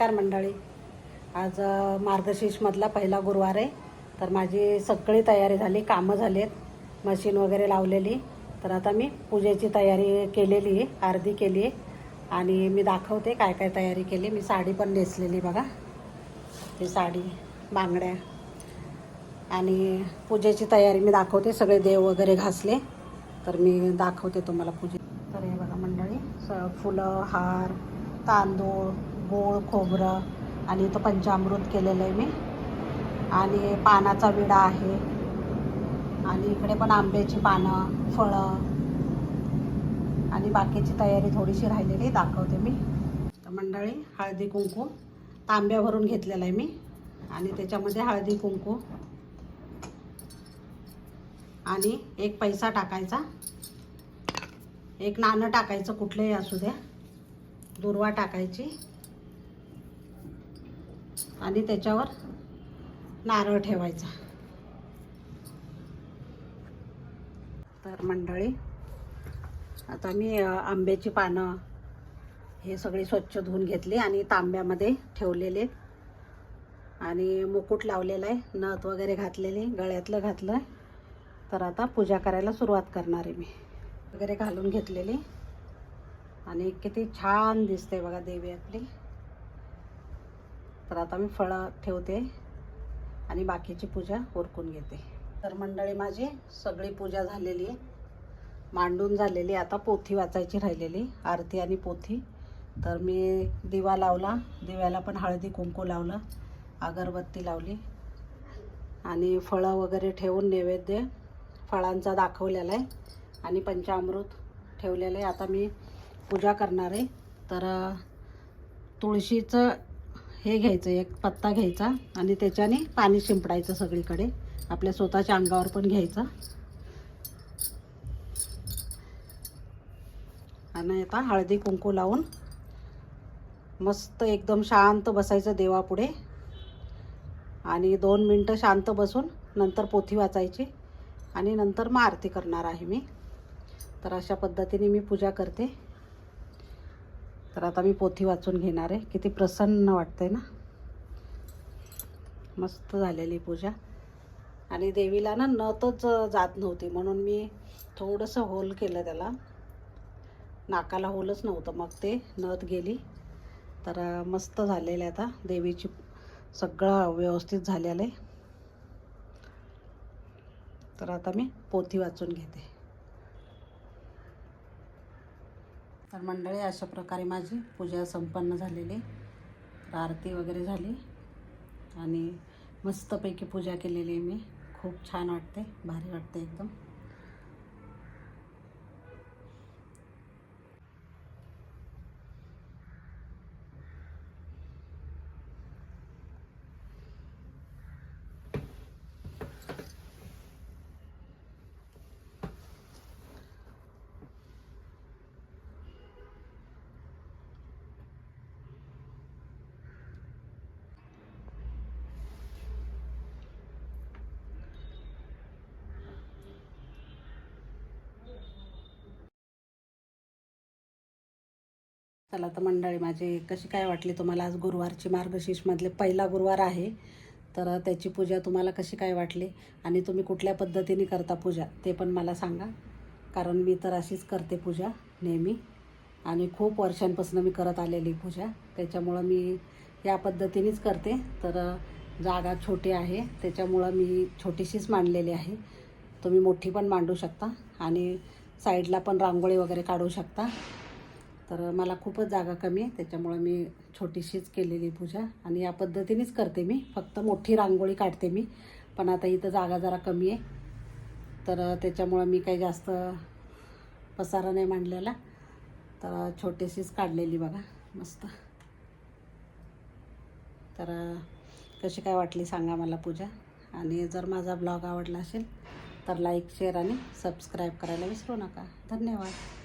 नमस्कार मंडळी. आज मार्गशीर्षमधला पहिला गुरुवार आहे. तर माझी सगळी तयारी झाली कामं झालेत मशीन वगैरे लावलेली. तर आता मी पूजेची तयारी केलेली आहे अर्धी केली आहे आणि मी दाखवते काय काय तयारी केली. मी साडी पण नेसलेली बघा. ही साडी बांगड्या. आणि पूजेची तयारी मी दाखवते सगळे देव वगैरे घासले. तर मी दाखवते तुम्हाला पूजे. तर हे बघा मंडळी स फुलं हार तांदूळ गोळ खोबरं आणि इथं पंचामृत केलेलं आहे मी. आणि पानाचा विडा आहे. आणि इकडे पण आंब्याची पानं फळं. आणि बाकीची तयारी थोडीशी राहिलेली दाखवते मी. तर मंडळी हळदी कुंकू तांब्या भरून घेतलेला आहे मी. आणि त्याच्यामध्ये हळदी कुंकू. आणि एक पैसा टाकायचा. एक नाणं टाकायचं कुठलंही असू द्या. दुर्वा टाकायची. आणि त्याच्यावर नारळ ठेवायचा. तर मंडळी आता मी आंब्याची पानं हे सगळी स्वच्छ धुवून घेतली आणि तांब्यामध्ये ठेवलेले. आणि मुकुट लावलेला आहे नथ वगैरे घातलेली गळ्यातलं घातलं आहे तर आता पूजा करायला सुरुवात करणार आहे मी. वगैरे घालून घेतलेली. आणि किती छान दिसते बघा देवी आपली. तर आता मी फळं ठेवते आणि बाकीची पूजा ओरकून घेते. तर मंडळी माझी सगळी पूजा झालेली आहे. मांडून झालेली आता पोथी वाचायची राहिलेली आरती आणि पोथी. तर मी दिवा लावला. दिव्याला पण हळदी कुंकू लावलं. अगरबत्ती लावली. आणि फळं वगैरे ठेवून नैवेद्य फळांचा दाखवलेला आहे. आणि पंचामृत ठेवलेलं आहे. आता मी पूजा करणार आहे. तर तुळशीचं हे घ्यायचं एक पत्ता घ्यायचा आणि त्याच्याने पाणी शिंपडायचं सगळीकडे. आपल्या स्वतःच्या अंगावर पण घ्यायचं. आणि आता हळदी कुंकू लावून मस्त एकदम शांत बसायचं देवापुढे. आणि दोन मिनटं शांत बसून नंतर पोथी वाचायची आणि नंतर मग आरती करणार आहे मी. तर अशा पद्धतीने मी पूजा करते. तर आता मी पोथी वाचून घेणार आहे. किती प्रसन्न वाटतंय ना? मस्त झालेली पूजा. आणि देवीला ना नतच जात नव्हती म्हणून मी थोडंसं होल केलं त्याला. नाकाला होलच नव्हतं मग ते नथ गेली. तर मस्त झालेलं आहे आता. देवीची सगळं व्यवस्थित झालेलं आहे. तर आता मी पोथी वाचून घेते. तर मंडळी अशा प्रकारे माझी पूजा संपन्न झालेली. तर आरती वगैरे झाली. आणि मस्तपैकी पूजा केलेली आहे मी. खूप छान वाटते. भारी वाटते एकदम. चला तर मंडळी माझी कशी काय वाटली तुम्हाला आज गुरुवारची मार्गशीर्षमधले पहिला गुरुवार आहे? तर त्याची पूजा तुम्हाला कशी काय वाटली? आणि तुम्ही कुठल्या पद्धतीने करता पूजा ते पण मला सांगा. कारण मी तर अशीच करते पूजा नेहमी. आणि खूप वर्षांपासून मी करत आलेली पूजा. त्याच्यामुळं मी या पद्धतीनेच करते. तर जागा छोटी आहे त्याच्यामुळं मी छोटीशीच मांडलेली आहे. तुम्ही मोठी पण मांडू शकता आणि साईडला पण रांगोळी वगैरे काढू शकता. तर मला खूपच जागा कमी आहे त्याच्यामुळं मी छोटीशीच केलेली पूजा आणि या पद्धतीनेच करते मी. फक्त मोठी रांगोळी काढते मी पण आता इथं जागा जरा कमी आहे. तर त्याच्यामुळं मी काही जास्त पसारा नाही मांडलेला. तर छोटीशीच काढलेली बघा मस्त. तर कशी काय वाटली सांगा मला पूजा. आणि जर माझा ब्लॉग आवडला असेल तर लाईक शेअर आणि सबस्क्राईब करायला विसरू नका. धन्यवाद.